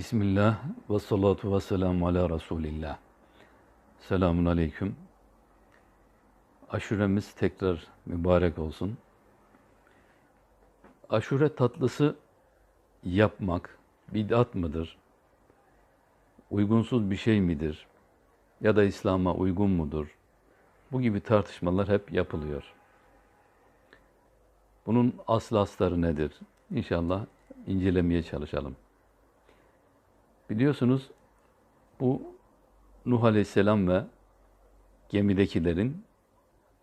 Bismillah ve salatu ve selamu ala Resulillah. Selamun aleyküm. Aşuremiz tekrar mübarek olsun. Aşure tatlısı yapmak bid'at mıdır? Uygunsuz bir şey midir? Ya da İslam'a uygun mudur? Bu gibi tartışmalar hep yapılıyor. Bunun aslı astarı nedir? İnşallah incelemeye çalışalım. Biliyorsunuz bu Nuh Aleyhisselam ve gemidekilerin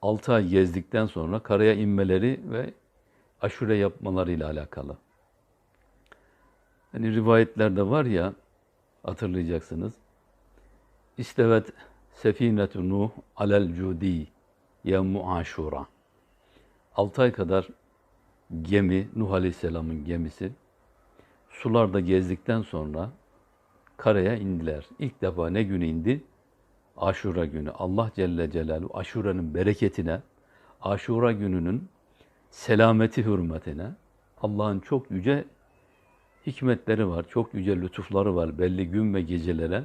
6 ay gezdikten sonra karaya inmeleri ve aşure yapmalarıyla alakalı. Hani rivayetlerde var ya hatırlayacaksınız. İstevet sefinetu Nuh alel cudi yevmu aşura. 6 ay kadar gemi, Nuh Aleyhisselam'ın gemisi sularda gezdikten sonra karaya indiler. İlk defa ne günü indi? Aşura günü. Allah Celle Celaluhu Aşura'nın bereketine, Aşura gününün selameti hürmetine Allah'ın çok yüce hikmetleri var, çok yüce lütufları var. Belli gün ve gecelere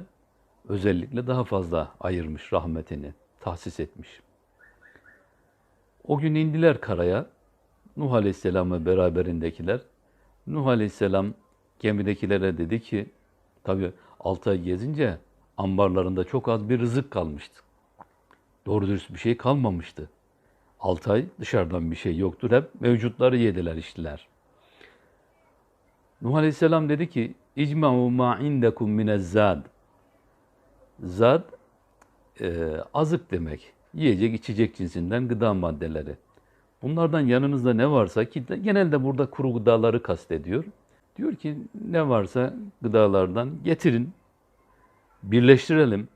özellikle daha fazla ayırmış rahmetini, tahsis etmiş. O gün indiler karaya. Nuh Aleyhisselam ve beraberindekiler. Nuh Aleyhisselam gemidekilere dedi ki, tabi 6 ay gezince ambarlarında çok az bir rızık kalmıştı. Doğru dürüst bir şey kalmamıştı. 6 ay dışarıdan bir şey yoktur. Hep mevcutları yediler, içtiler. Nuh Aleyhisselam dedi ki, İcma'u ma indekum minezzad. Zad, e, azık demek. Yiyecek, içecek cinsinden gıda maddeleri. Bunlardan yanınızda ne varsa ki genelde burada kuru gıdaları kastediyor. Diyor ki ne varsa gıdalardan getirin, birleştirelim.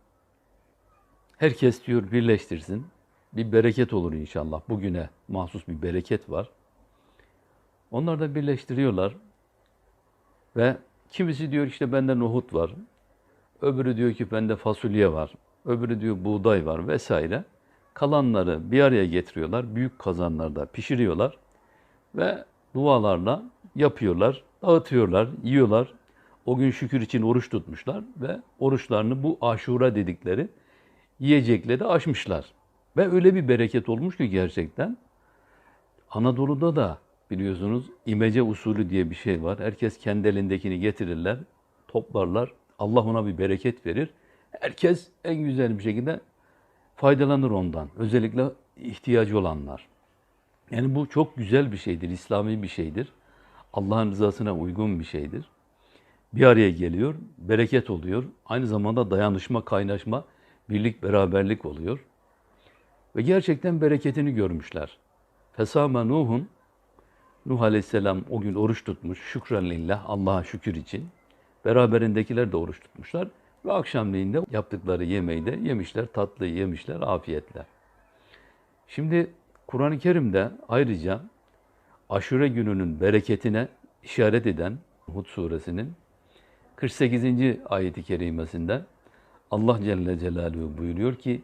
Herkes diyor birleştirsin. Bir bereket olur inşallah. Bugüne mahsus bir bereket var. Onlar da birleştiriyorlar. Ve kimisi diyor işte bende nohut var. Öbürü diyor ki bende fasulye var. Öbürü diyor buğday var vesaire. Kalanları bir araya getiriyorlar. Büyük kazanlarda pişiriyorlar. Ve dualarla yapıyorlar, dağıtıyorlar, yiyorlar. O gün şükür için oruç tutmuşlar ve oruçlarını bu aşura dedikleri yiyecekle de aşmışlar. Ve öyle bir bereket olmuş ki gerçekten. Anadolu'da da biliyorsunuz imece usulü diye bir şey var. Herkes kendi elindekini getirirler, toplarlar. Allah ona bir bereket verir. Herkes en güzel bir şekilde faydalanır ondan. Özellikle ihtiyacı olanlar. Yani bu çok güzel bir şeydir, İslami bir şeydir. Allah'ın rızasına uygun bir şeydir. Bir araya geliyor, bereket oluyor. Aynı zamanda dayanışma, kaynaşma, birlik, beraberlik oluyor. Ve gerçekten bereketini görmüşler. Fesame Nuh'un, Nuh Aleyhisselam o gün oruç tutmuş, şükran lillah, Allah'a şükür için. Beraberindekiler de oruç tutmuşlar. Ve akşamleyin de yaptıkları yemeği de yemişler, tatlıyı yemişler afiyetle. Şimdi Kur'an-ı Kerim'de ayrıca aşure gününün bereketine işaret eden Hud suresinin 48. ayeti kerimesinde Allah Celle Celaluhu buyuruyor ki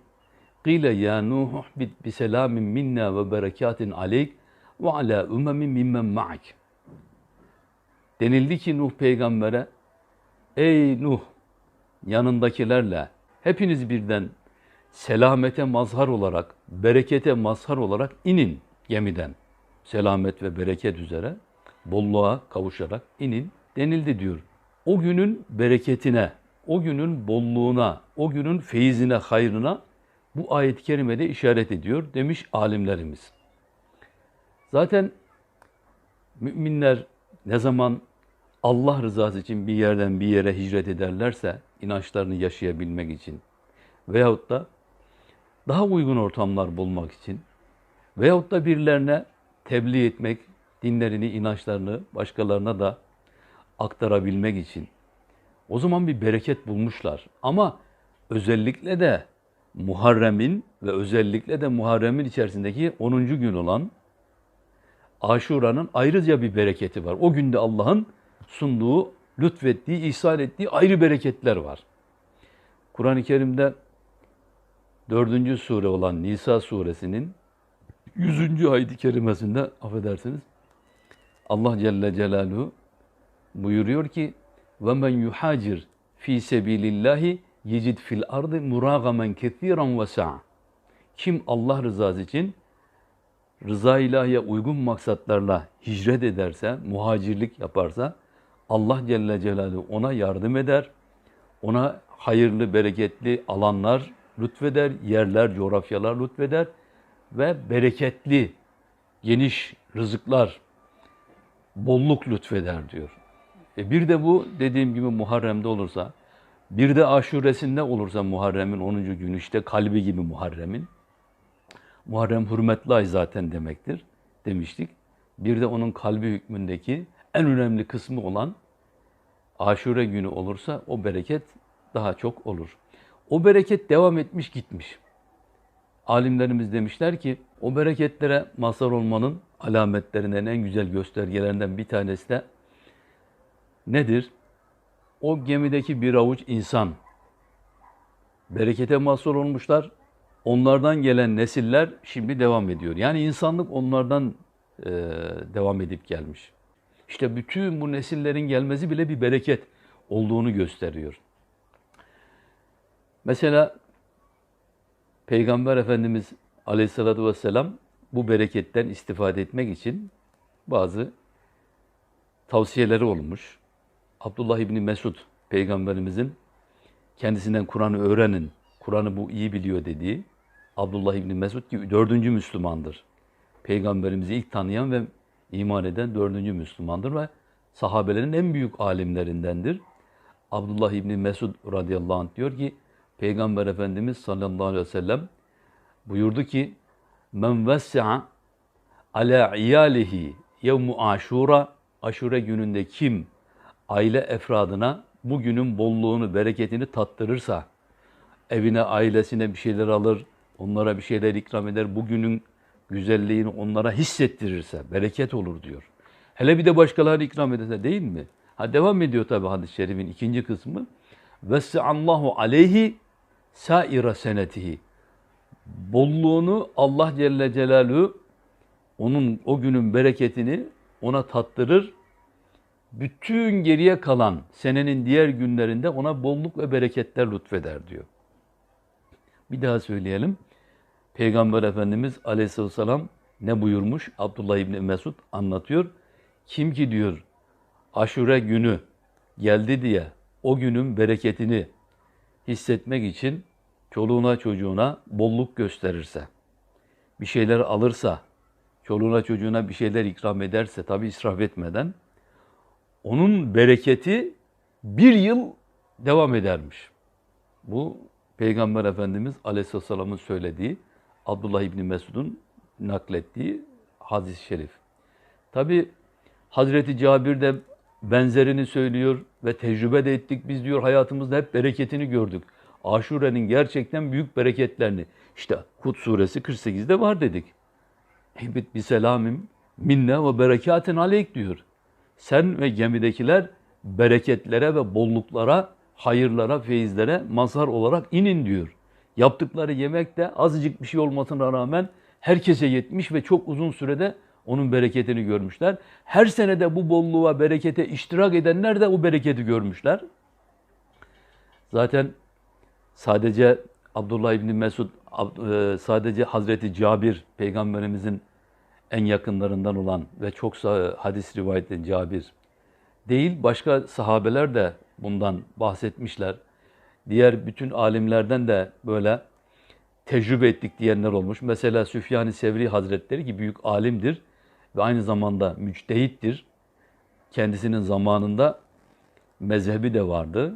Nuh bi selamin minna ve berekatin aleyk ve ala umemin mimmen ma'ak. Denildi ki Nuh peygambere Ey Nuh yanındakilerle hepiniz birden selamete mazhar olarak, berekete mazhar olarak inin gemiden. Selamet ve bereket üzere bolluğa kavuşarak inin denildi diyor. O günün bereketine, o günün bolluğuna, o günün feyizine, hayrına bu ayet-i kerimede işaret ediyor demiş alimlerimiz. Zaten müminler ne zaman Allah rızası için bir yerden bir yere hicret ederlerse inançlarını yaşayabilmek için veyahut da daha uygun ortamlar bulmak için veyahut da birilerine tebliğ etmek, dinlerini, inançlarını başkalarına da aktarabilmek için. O zaman bir bereket bulmuşlar. Ama özellikle de Muharrem'in ve özellikle de Muharrem'in içerisindeki 10. gün olan Aşura'nın ayrıca bir bereketi var. O günde Allah'ın sunduğu, lütfettiği, ihsan ettiği ayrı bereketler var. Kur'an-ı Kerim'de 4. sure olan Nisa suresinin 100. ayet-i kerimesinde affedersiniz Allah Celle Celaluhu buyuruyor ki ve men yuhacir fi sebilillahi yecid fil ardı muragamen kethiran ve sa'a. Kim Allah rızası için rıza ilahiye uygun maksatlarla hicret ederse, muhacirlik yaparsa Allah Celle Celaluhu ona yardım eder. Ona hayırlı, bereketli alanlar lütfeder, yerler, coğrafyalar lütfeder ve bereketli, geniş rızıklar, bolluk lütfeder diyor. E bir de bu dediğim gibi Muharrem'de olursa, bir de aşuresinde olursa Muharrem'in 10. günü işte kalbi gibi Muharrem'in. Muharrem hürmetli ay zaten demektir demiştik. Bir de onun kalbi hükmündeki en önemli kısmı olan aşure günü olursa o bereket daha çok olur. O bereket devam etmiş gitmiş. Alimlerimiz demişler ki o bereketlere mazhar olmanın alametlerinden en güzel göstergelerinden bir tanesi de nedir? O gemideki bir avuç insan berekete mazhar olmuşlar. Onlardan gelen nesiller şimdi devam ediyor. Yani insanlık onlardan e, devam edip gelmiş. İşte bütün bu nesillerin gelmesi bile bir bereket olduğunu gösteriyor. Mesela Peygamber Efendimiz Aleyhisselatü Vesselam bu bereketten istifade etmek için bazı tavsiyeleri olmuş. Abdullah İbni Mesud Peygamberimizin kendisinden Kur'an'ı öğrenin, Kur'an'ı bu iyi biliyor dediği Abdullah İbni Mesud ki dördüncü Müslümandır. Peygamberimizi ilk tanıyan ve iman eden dördüncü Müslümandır ve sahabelerin en büyük alimlerindendir. Abdullah İbni Mesud radıyallahu anh diyor ki Peygamber Efendimiz sallallahu aleyhi ve sellem buyurdu ki men vessi'a ala iyalihi yevmu aşura aşure gününde kim aile efradına bugünün bolluğunu, bereketini tattırırsa evine, ailesine bir şeyler alır, onlara bir şeyler ikram eder, bugünün güzelliğini onlara hissettirirse bereket olur diyor. Hele bir de başkalarına ikram ederse değil mi? Ha devam ediyor tabi hadis-i şerifin ikinci kısmı. Allahu aleyhi saira senetihi. Bolluğunu Allah Celle Celaluhu onun o günün bereketini ona tattırır. Bütün geriye kalan senenin diğer günlerinde ona bolluk ve bereketler lütfeder diyor. Bir daha söyleyelim. Peygamber Efendimiz Aleyhisselam ne buyurmuş? Abdullah İbni Mesud anlatıyor. Kim ki diyor aşure günü geldi diye o günün bereketini hissetmek için çoluğuna çocuğuna bolluk gösterirse, bir şeyler alırsa, çoluğuna çocuğuna bir şeyler ikram ederse, tabi israf etmeden, onun bereketi bir yıl devam edermiş. Bu Peygamber Efendimiz Aleyhisselam'ın söylediği, Abdullah İbni Mesud'un naklettiği hadis-i şerif. Tabi Hazreti Cabir de benzerini söylüyor ve tecrübe de ettik biz diyor hayatımızda hep bereketini gördük. Aşure'nin gerçekten büyük bereketlerini. İşte Hud suresi 48'de var dedik. Hibit bir selamim minne ve berekatin aleyk diyor. Sen ve gemidekiler bereketlere ve bolluklara, hayırlara, feyizlere mazhar olarak inin diyor. Yaptıkları yemek de azıcık bir şey olmasına rağmen herkese yetmiş ve çok uzun sürede onun bereketini görmüşler. Her senede bu bolluğa, berekete iştirak edenler de o bereketi görmüşler. Zaten sadece Abdullah İbni Mesud, e, sadece Hazreti Cabir, Peygamberimizin en yakınlarından olan ve çok hadis rivayet eden Cabir değil, başka sahabeler de bundan bahsetmişler. Diğer bütün alimlerden de böyle tecrübe ettik diyenler olmuş. Mesela Süfyan-ı Sevri Hazretleri ki büyük alimdir ve aynı zamanda müçtehittir. Kendisinin zamanında mezhebi de vardı.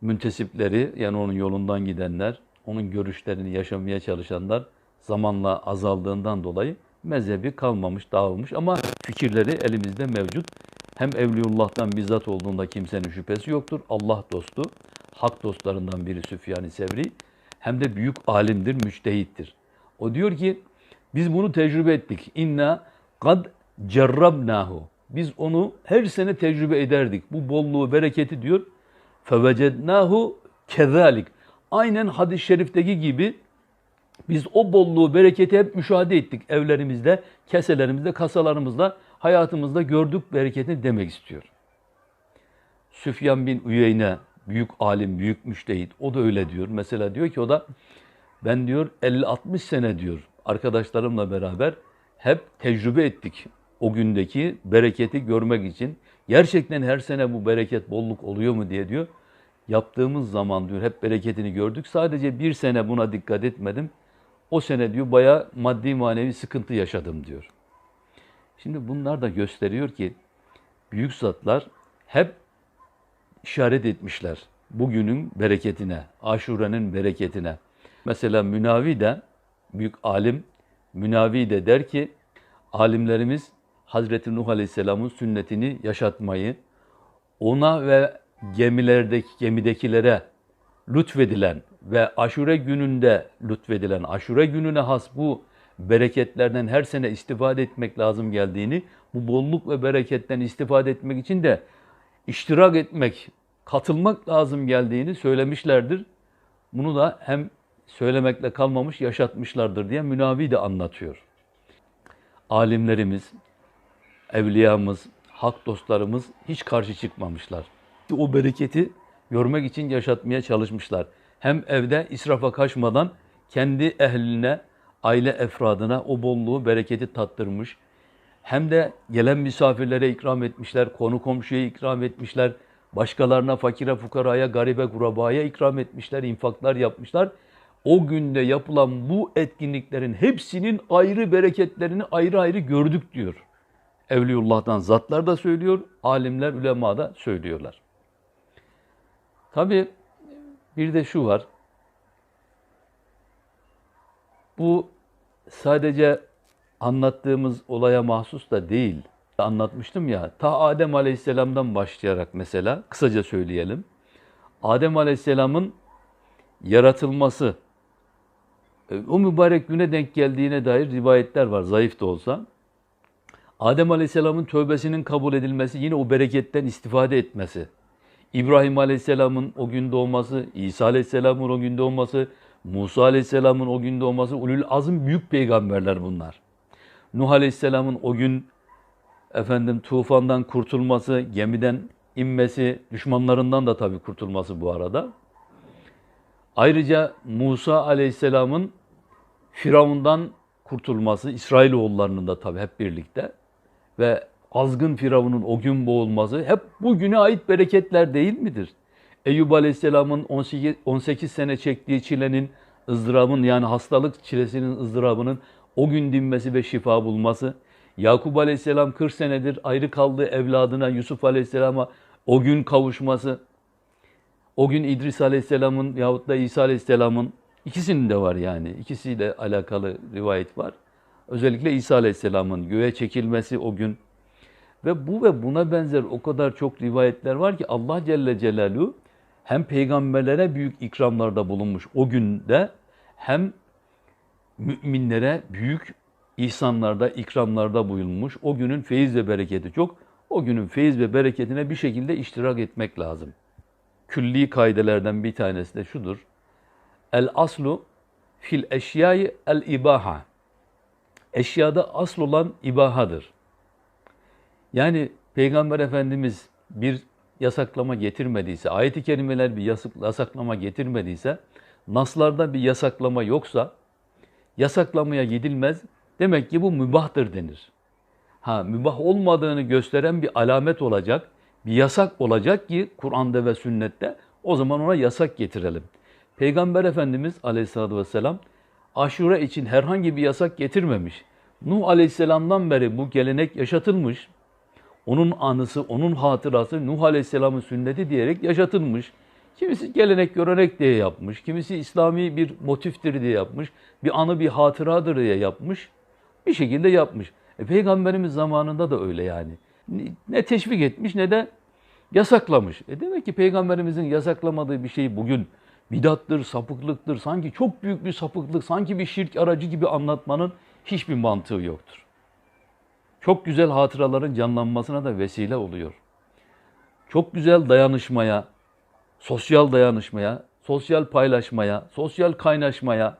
Müntesipleri yani onun yolundan gidenler, onun görüşlerini yaşamaya çalışanlar zamanla azaldığından dolayı mezhebi kalmamış, dağılmış ama fikirleri elimizde mevcut. Hem Evliyullah'tan bizzat olduğunda kimsenin şüphesi yoktur. Allah dostu, hak dostlarından biri Süfyan-ı Sevri hem de büyük alimdir, müçtehittir. O diyor ki biz bunu tecrübe ettik. İnna kad cerrabnahu. Biz onu her sene tecrübe ederdik. Bu bolluğu, bereketi diyor. Fevecednahu kezalik. Aynen hadis-i şerifteki gibi biz o bolluğu, bereketi hep müşahede ettik evlerimizde, keselerimizde, kasalarımızda, hayatımızda gördük bereketini demek istiyor. Süfyan bin Üyeyne, büyük alim, büyük müştehit. O da öyle diyor. Mesela diyor ki o da ben diyor 50-60 sene diyor arkadaşlarımla beraber hep tecrübe ettik o gündeki bereketi görmek için. Gerçekten her sene bu bereket, bolluk oluyor mu diye diyor. Yaptığımız zaman diyor hep bereketini gördük. Sadece bir sene buna dikkat etmedim. O sene diyor bayağı maddi manevi sıkıntı yaşadım diyor. Şimdi bunlar da gösteriyor ki büyük zatlar hep işaret etmişler bugünün bereketine, aşurenin bereketine. Mesela Münavi de, büyük alim Münavi de der ki, alimlerimiz Hazreti Nuh Aleyhisselam'ın sünnetini yaşatmayı, ona ve gemilerdeki gemidekilere lütfedilen ve aşure gününde lütfedilen, aşure gününe has bu bereketlerden her sene istifade etmek lazım geldiğini, bu bolluk ve bereketten istifade etmek için de iştirak etmek, katılmak lazım geldiğini söylemişlerdir. Bunu da hem söylemekle kalmamış, yaşatmışlardır diye Münavi de anlatıyor. Alimlerimiz, evliyamız, hak dostlarımız hiç karşı çıkmamışlar. O bereketi görmek için yaşatmaya çalışmışlar. Hem evde israfa kaçmadan kendi ehline, aile efradına o bolluğu, bereketi tattırmış. Hem de gelen misafirlere ikram etmişler, konu komşuya ikram etmişler, başkalarına, fakire, fukaraya, garibe, kurabaya ikram etmişler, infaklar yapmışlar. O günde yapılan bu etkinliklerin hepsinin ayrı bereketlerini ayrı ayrı gördük diyor. Evliyullah'tan zatlar da söylüyor, alimler, ulema da söylüyorlar. Tabi bir de şu var. Bu sadece anlattığımız olaya mahsus da değil. Anlatmıştım ya, ta Adem Aleyhisselam'dan başlayarak mesela, kısaca söyleyelim. Adem Aleyhisselam'ın yaratılması, o mübarek güne denk geldiğine dair rivayetler var, zayıf da olsa. Adem Aleyhisselam'ın tövbesinin kabul edilmesi, yine o bereketten istifade etmesi. İbrahim Aleyhisselam'ın o gün doğması, İsa Aleyhisselam'ın o gün doğması, Musa Aleyhisselam'ın o gün doğması, ulul azım büyük peygamberler bunlar. Nuh Aleyhisselam'ın o gün efendim tufandan kurtulması, gemiden inmesi, düşmanlarından da tabii kurtulması bu arada. Ayrıca Musa Aleyhisselam'ın Firavundan kurtulması, İsrailoğullarının da tabii hep birlikte. Ve azgın Firavun'un o gün boğulması hep bugüne ait bereketler değil midir? Eyüp Aleyhisselam'ın 18, 18 sene çektiği çilenin, ızdırabın yani hastalık çilesinin ızdırabının o gün dinmesi ve şifa bulması, Yakup Aleyhisselam 40 senedir ayrı kaldığı evladına Yusuf Aleyhisselam'a o gün kavuşması, o gün İdris Aleyhisselam'ın yahut da İsa Aleyhisselam'ın ikisinin de var yani. İkisiyle alakalı rivayet var. Özellikle İsa Aleyhisselam'ın göğe çekilmesi o gün. Ve bu ve buna benzer o kadar çok rivayetler var ki Allah Celle Celaluhu hem peygamberlere büyük ikramlarda bulunmuş o günde hem müminlere büyük ihsanlarda, ikramlarda bulunmuş. O günün feyiz ve bereketi çok. O günün feyiz ve bereketine bir şekilde iştirak etmek lazım. Külli kaidelerden bir tanesi de şudur. El aslu fil eşyayı el ibaha. Eşyada asıl olan ibahadır. Yani Peygamber Efendimiz bir yasaklama getirmediyse, ayet-i kerimeler bir yasaklama getirmediyse, naslarda bir yasaklama yoksa, yasaklamaya gidilmez. Demek ki bu mübahtır denir. Ha, mübah olmadığını gösteren bir alamet olacak, bir yasak olacak ki Kur'an'da ve sünnette o zaman ona yasak getirelim. Peygamber Efendimiz aleyhissalatü vesselam aşure için herhangi bir yasak getirmemiş. Nuh aleyhisselamdan beri bu gelenek yaşatılmış. Onun anısı, onun hatırası Nuh aleyhisselamın sünneti diyerek yaşatılmış. Kimisi gelenek görenek diye yapmış, kimisi İslami bir motiftir diye yapmış, bir anı bir hatıradır diye yapmış. Bir şekilde yapmış. E, Peygamberimiz zamanında da öyle yani. Ne teşvik etmiş ne de yasaklamış. E demek ki Peygamberimizin yasaklamadığı bir şey bugün bidattır, sapıklıktır, sanki çok büyük bir sapıklık, sanki bir şirk aracı gibi anlatmanın hiçbir mantığı yoktur. Çok güzel hatıraların canlanmasına da vesile oluyor. Çok güzel dayanışmaya, sosyal dayanışmaya, sosyal paylaşmaya, sosyal kaynaşmaya,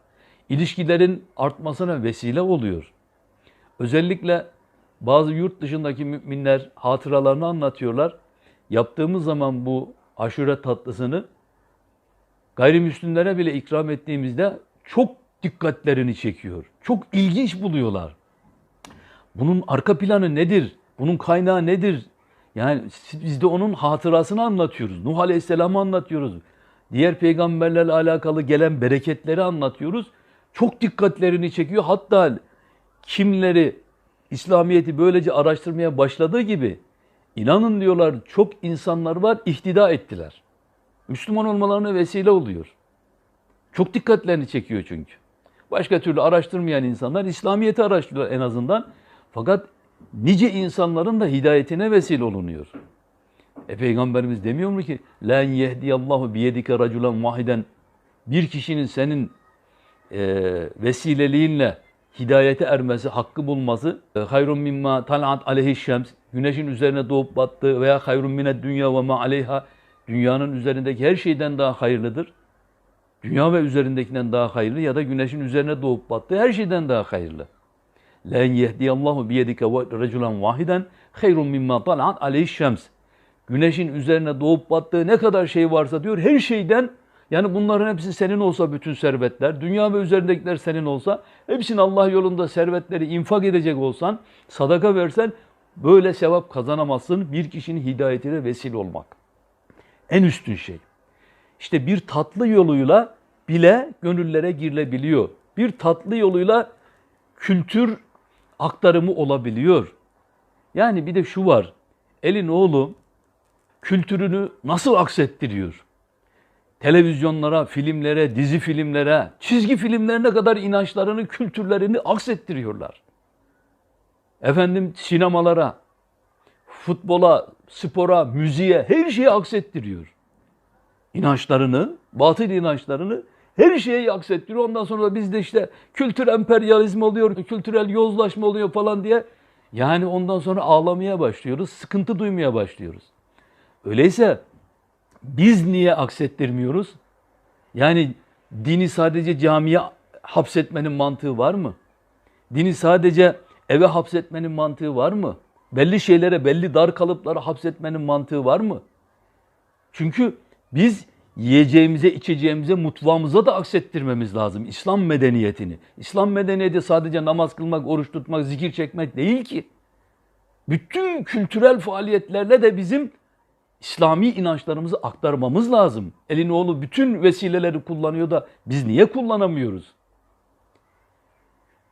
ilişkilerin artmasına vesile oluyor. Özellikle bazı yurt dışındaki müminler hatıralarını anlatıyorlar. yaptığımız zaman bu aşure tatlısını gayrimüslimlere bile ikram ettiğimizde çok dikkatlerini çekiyor. Çok ilginç buluyorlar. Bunun arka planı nedir? Bunun kaynağı nedir? Yani biz de onun hatırasını anlatıyoruz. Nuh Aleyhisselam'ı anlatıyoruz. Diğer peygamberlerle alakalı gelen bereketleri anlatıyoruz. Çok dikkatlerini çekiyor. Hatta kimleri İslamiyet'i böylece araştırmaya başladığı gibi inanın diyorlar çok insanlar var ihtida ettiler. Müslüman olmalarına vesile oluyor. Çok dikkatlerini çekiyor çünkü. Başka türlü araştırmayan insanlar İslamiyet'i araştırıyorlar en azından. Fakat nice insanların da hidayetine vesile olunuyor. E Peygamberimiz demiyor mu ki la yehdiyallahu biyedike raculan vahiden bir kişinin senin e, vesileliğinle hidayete ermesi, hakkı bulması e, hayrun mimma talat aleyhi şems güneşin üzerine doğup battığı veya hayrun mined dünya ve ma aleyha dünyanın üzerindeki her şeyden daha hayırlıdır. Dünya ve üzerindekinden daha hayırlı ya da güneşin üzerine doğup battığı her şeyden daha hayırlı. La yehdiyallahu biyedike raculan vahiden hayrun mimma talat aleyhi şems güneşin üzerine doğup battığı ne kadar şey varsa diyor her şeyden yani bunların hepsi senin olsa bütün servetler, dünya ve üzerindekiler senin olsa, hepsini Allah yolunda servetleri infak edecek olsan, sadaka versen böyle sevap kazanamazsın. Bir kişinin hidayetine vesile olmak. En üstün şey. İşte bir tatlı yoluyla bile gönüllere girilebiliyor. Bir tatlı yoluyla kültür aktarımı olabiliyor. Yani bir de şu var. Elin oğlu kültürünü nasıl aksettiriyor? Televizyonlara, filmlere, dizi filmlere, çizgi filmlerine kadar inançlarını, kültürlerini aksettiriyorlar. Efendim sinemalara, futbola, spora, müziğe her şeyi aksettiriyor. İnançlarını, batıl inançlarını her şeyi aksettiriyor. Ondan sonra da bizde işte kültür emperyalizmi oluyor, kültürel yozlaşma oluyor falan diye. Yani ondan sonra ağlamaya başlıyoruz, sıkıntı duymaya başlıyoruz. Öyleyse biz niye aksettirmiyoruz? Yani dini sadece camiye hapsetmenin mantığı var mı? Dini sadece eve hapsetmenin mantığı var mı? Belli şeylere, belli dar kalıplara hapsetmenin mantığı var mı? Çünkü biz yiyeceğimize, içeceğimize, mutfağımıza da aksettirmemiz lazım İslam medeniyetini. İslam medeniyeti sadece namaz kılmak, oruç tutmak, zikir çekmek değil ki. Bütün kültürel faaliyetlerle de bizim İslami inançlarımızı aktarmamız lazım. Elin oğlu bütün vesileleri kullanıyor da biz niye kullanamıyoruz?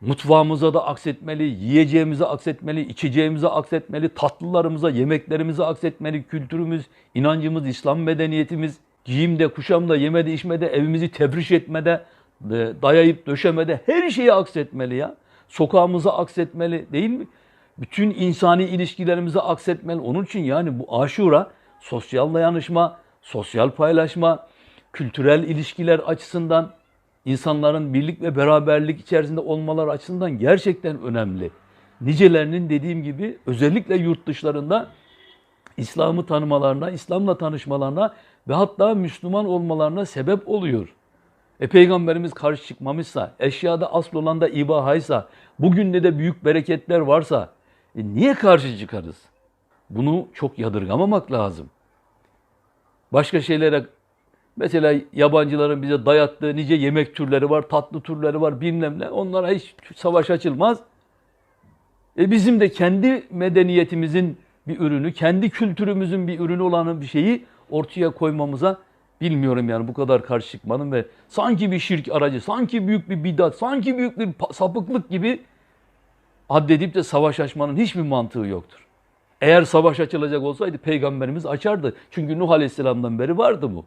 Mutfağımıza da aksetmeli, yiyeceğimize aksetmeli, içeceğimize aksetmeli, tatlılarımıza, yemeklerimize aksetmeli, kültürümüz, inancımız, İslam medeniyetimiz, giyimde, kuşamda, yemede, içmede, evimizi tebriş etmede, e, dayayıp döşemede her şeyi aksetmeli ya. Sokağımıza aksetmeli değil mi? Bütün insani ilişkilerimize aksetmeli. Onun için yani bu aşura sosyal dayanışma, sosyal paylaşma, kültürel ilişkiler açısından insanların birlik ve beraberlik içerisinde olmaları açısından gerçekten önemli. Nicelerinin dediğim gibi özellikle yurt dışlarında İslam'ı tanımalarına, İslam'la tanışmalarına ve hatta Müslüman olmalarına sebep oluyor. E Peygamberimiz karşı çıkmamışsa, eşyada asıl olan da ibahaysa, bugün de de büyük bereketler varsa e niye karşı çıkarız? Bunu çok yadırgamamak lazım. Başka şeylere mesela yabancıların bize dayattığı nice yemek türleri var, tatlı türleri var bilmem ne. Onlara hiç savaş açılmaz. E bizim de kendi medeniyetimizin bir ürünü, kendi kültürümüzün bir ürünü olan bir şeyi ortaya koymamıza bilmiyorum yani bu kadar karşı çıkmanın ve sanki bir şirk aracı, sanki büyük bir bidat, sanki büyük bir sapıklık gibi addedip de savaş açmanın hiçbir mantığı yoktur. Eğer savaş açılacak olsaydı peygamberimiz açardı. Çünkü Nuh Aleyhisselam'dan beri vardı bu.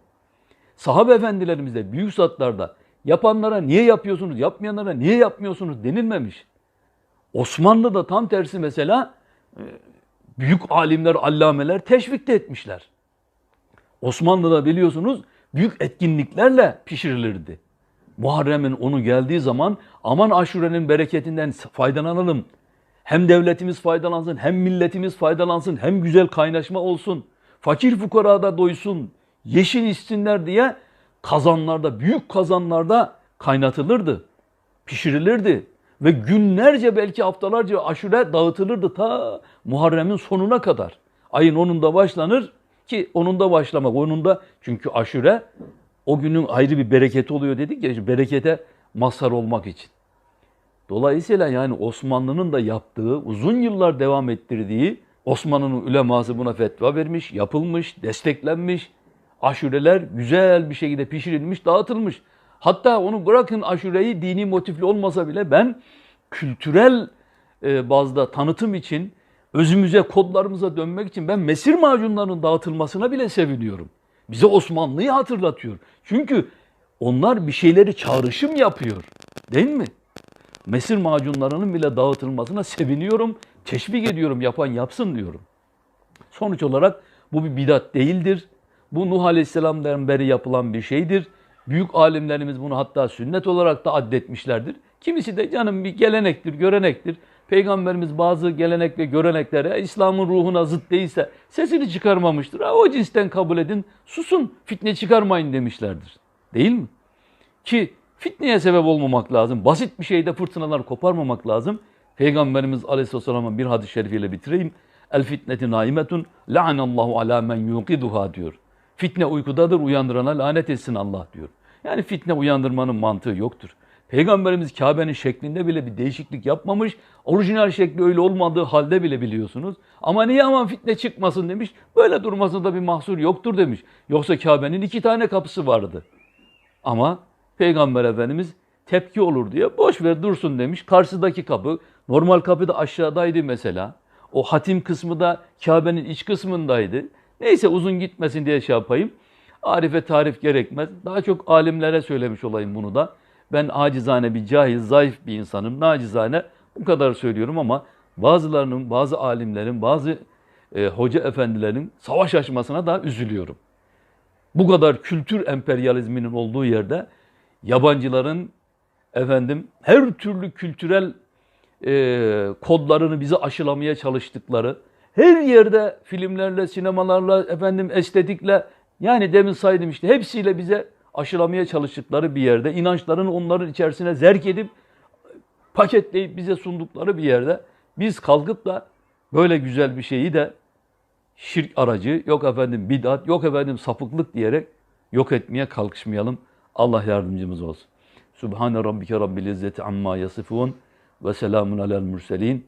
Sahabe efendilerimiz de büyük zatlarda yapanlara niye yapıyorsunuz, yapmayanlara niye yapmıyorsunuz denilmemiş. Osmanlı'da tam tersi mesela e, büyük alimler, allameler teşvik de etmişler. Osmanlı'da biliyorsunuz büyük etkinliklerle pişirilirdi. Muharrem'in onu geldiği zaman aman aşurenin bereketinden faydalanalım. Hem devletimiz faydalansın, hem milletimiz faydalansın, hem güzel kaynaşma olsun. Fakir fukara da doysun, yeşil içsinler diye kazanlarda, büyük kazanlarda kaynatılırdı, pişirilirdi. Ve günlerce belki haftalarca aşure dağıtılırdı ta Muharrem'in sonuna kadar. Ayın 10'unda başlanır, ki onun da başlamak, onun da çünkü aşure o günün ayrı bir bereketi oluyor dedik ya işte berekete mazhar olmak için. Dolayısıyla yani Osmanlı'nın da yaptığı, uzun yıllar devam ettirdiği, Osmanlı'nın uleması buna fetva vermiş, yapılmış, desteklenmiş. Aşureler güzel bir şekilde pişirilmiş, dağıtılmış. Hatta onu bırakın aşureyi dini motifli olmasa bile ben kültürel e, bazda tanıtım için, özümüze, kodlarımıza dönmek için ben mesir macunlarının dağıtılmasına bile seviniyorum. Bize Osmanlı'yı hatırlatıyor. Çünkü onlar bir şeyleri çağrışım yapıyor. Değil mi? Mesir macunlarının bile dağıtılmasına seviniyorum, teşvik ediyorum, yapan yapsın diyorum. Sonuç olarak bu bir bidat değildir. Bu Nuh Aleyhisselam'dan beri yapılan bir şeydir. Büyük alimlerimiz bunu hatta sünnet olarak da addetmişlerdir. Kimisi de canım bir gelenektir, görenektir. Peygamberimiz bazı gelenek ve göreneklere İslam'ın ruhuna zıt değilse sesini çıkarmamıştır. Ha, o cinsten kabul edin, susun, fitne çıkarmayın demişlerdir. Değil mi? Ki fitneye sebep olmamak lazım. Basit bir şeyde fırtınalar koparmamak lazım. Peygamberimiz Aleyhisselam'ın bir hadis-i şerifiyle bitireyim. El fitneti naimetun la'anallahu ala men yuqiduha diyor. Fitne uykudadır, uyandırana lanet etsin Allah diyor. Yani fitne uyandırmanın mantığı yoktur. Peygamberimiz Kabe'nin şeklinde bile bir değişiklik yapmamış. Orijinal şekli öyle olmadığı halde bile biliyorsunuz. Ama niye aman fitne çıkmasın demiş. Böyle durmasında bir mahsur yoktur demiş. Yoksa Kabe'nin iki tane kapısı vardı. Ama Peygamber Efendimiz tepki olur diye boş ver dursun demiş. Karşıdaki kapı normal kapı da aşağıdaydı mesela. O hatim kısmı da Kabe'nin iç kısmındaydı. Neyse uzun gitmesin diye şey yapayım. Arife tarif gerekmez. Daha çok alimlere söylemiş olayım bunu da. Ben acizane bir cahil, zayıf bir insanım. Nacizane bu kadar söylüyorum ama bazılarının, bazı alimlerin, bazı e, hoca efendilerin savaş açmasına da üzülüyorum. Bu kadar kültür emperyalizminin olduğu yerde yabancıların efendim her türlü kültürel e, kodlarını bize aşılamaya çalıştıkları, her yerde filmlerle, sinemalarla, efendim estetikle yani demin saydım işte hepsiyle bize aşılamaya çalıştıkları bir yerde, inançlarını onların içerisine zerk edip paketleyip bize sundukları bir yerde biz kalkıp da böyle güzel bir şeyi de şirk aracı, yok efendim bid'at, yok efendim sapıklık diyerek yok etmeye kalkışmayalım. Allah yardımcımız olsun. Subhane rabbike rabbil izzeti amma yasifun ve selamun alel murselin